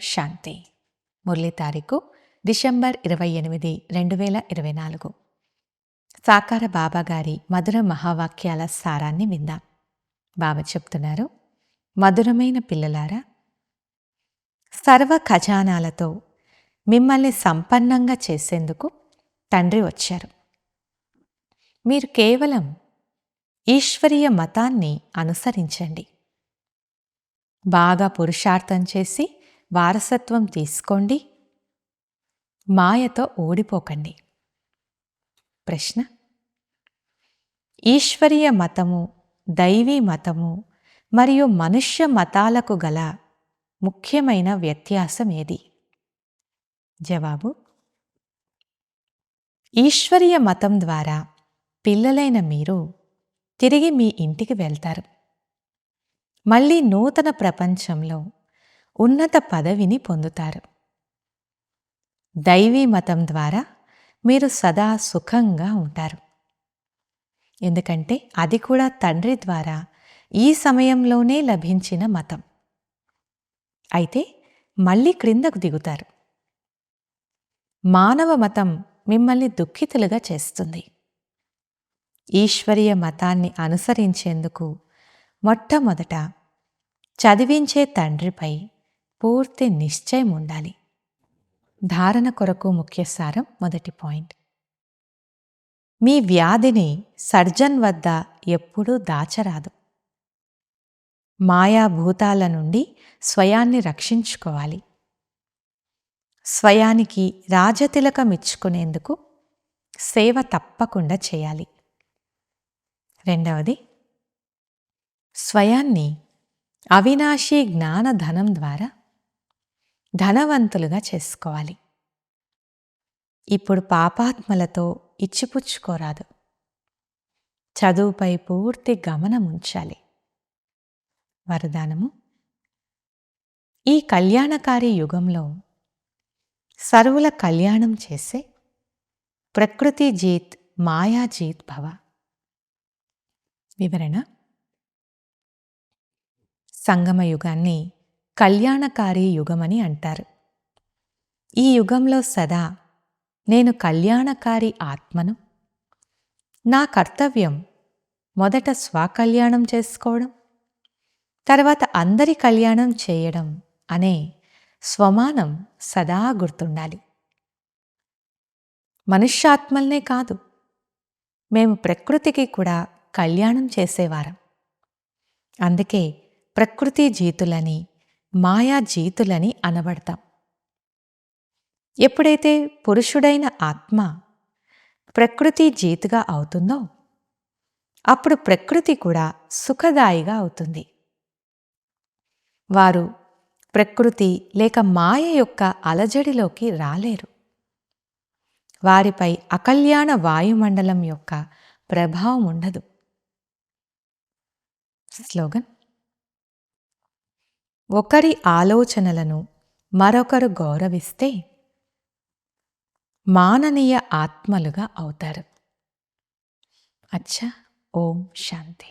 శాంతి. మురళి తారీఖు డిసెంబర్ ఇరవై ఎనిమిది రెండు వేల ఇరవై నాలుగు. సాకార బాబాగారి మధుర మహావాక్యాల సారాన్ని విందాం. బాబా చెప్తున్నారు మధురమైన పిల్లలారా సర్వ ఖజానాలతో మిమ్మల్ని సంపన్నంగా చేసేందుకు తండ్రి వచ్చారు. మీరు కేవలం ఈశ్వరీయ మతాన్ని అనుసరించండి. బాగా పురుషార్థం చేసి వారసత్వం తీసుకోండి. మాయతో ఓడిపోకండి. ప్రశ్న? ఈశ్వరీయ మతము దైవీ మతము మరియు మనుష్య మతాలకు గల ముఖ్యమైన వ్యత్యాసం ఏది? జవాబు? ఈశ్వరీయ మతం ద్వారా పిల్లలైన మీరు తిరిగి మీ ఇంటికి వెళ్తారు. మళ్ళీ నూతన ప్రపంచంలో ఉన్నత పదవిని పొందుతారు. దైవీ మతం ద్వారా మీరు సదా సుఖంగా ఉంటారు. ఎందుకంటే అది కూడా తండ్రి ద్వారా ఈ సమయంలోనే లభించిన మతం. అయితే మళ్ళీ క్రిందకు దిగుతారు. మానవ మతం మిమ్మల్ని దుఃఖితులుగా చేస్తుంది. ఈశ్వరీయ మతాన్ని అనుసరించేందుకు మొట్టమొదట చదివించే తండ్రిపై పూర్తి నిశ్చయం ఉండాలి. ధారణ కొరకు ముఖ్య సారం మొదటి పాయింట్. మీ వ్యాధిని సర్జన్ వద్ద ఎప్పుడూ దాచరాదు. మాయాభూతాల నుండి స్వయాన్ని రక్షించుకోవాలి. స్వయానికి రాజతిలకమిచ్చుకునేందుకు సేవ తప్పకుండా చేయాలి. రెండవది స్వయాన్ని అవినాశీ జ్ఞానధనం ద్వారా ధనవంతులుగా చేసుకోవాలి. ఇప్పుడు పాపాత్మలతో ఇచ్చిపుచ్చుకోరాదు. చదువుపై పూర్తి గమనం ఉంచాలి. వరదానము? ఈ కళ్యాణకారి యుగంలో సర్వుల కళ్యాణం చేసే ప్రకృతి జీత్ మాయాజీత్ భవ. వివరణ? సంగమ యుగాన్ని కళ్యాణకారి యుగమని అంటారు. ఈ యుగంలో సదా నేను కళ్యాణకారి ఆత్మను నా కర్తవ్యం మొదట స్వకల్యాణం చేసుకోవడం తర్వాత అందరి కళ్యాణం చేయడం అనే స్వమానం సదా గుర్తుండాలి. మనుష్యాత్మల్నే కాదు మేము ప్రకృతికి కూడా కళ్యాణం చేసేవారం. అందుకే ప్రకృతి జీతులని మాయా జీతులని అనబడతాం. ఎప్పుడైతే పురుషుడైన ఆత్మ ప్రకృతి జీతుగా అవుతుందో అప్పుడు ప్రకృతి కూడా సుఖదాయిగా అవుతుంది. వారు ప్రకృతి లేక మాయ యొక్క అలజడిలోకి రాలేరు. వారిపై అకల్యాణ వాయుమండలం యొక్క ప్రభావం ఉండదు. స్లోగన్ ఒకరి ఆలోచనలను మరొకరు గౌరవిస్తే మాననీయ ఆత్మలుగా అవుతారు. అచ్చా ఓం శాంతి.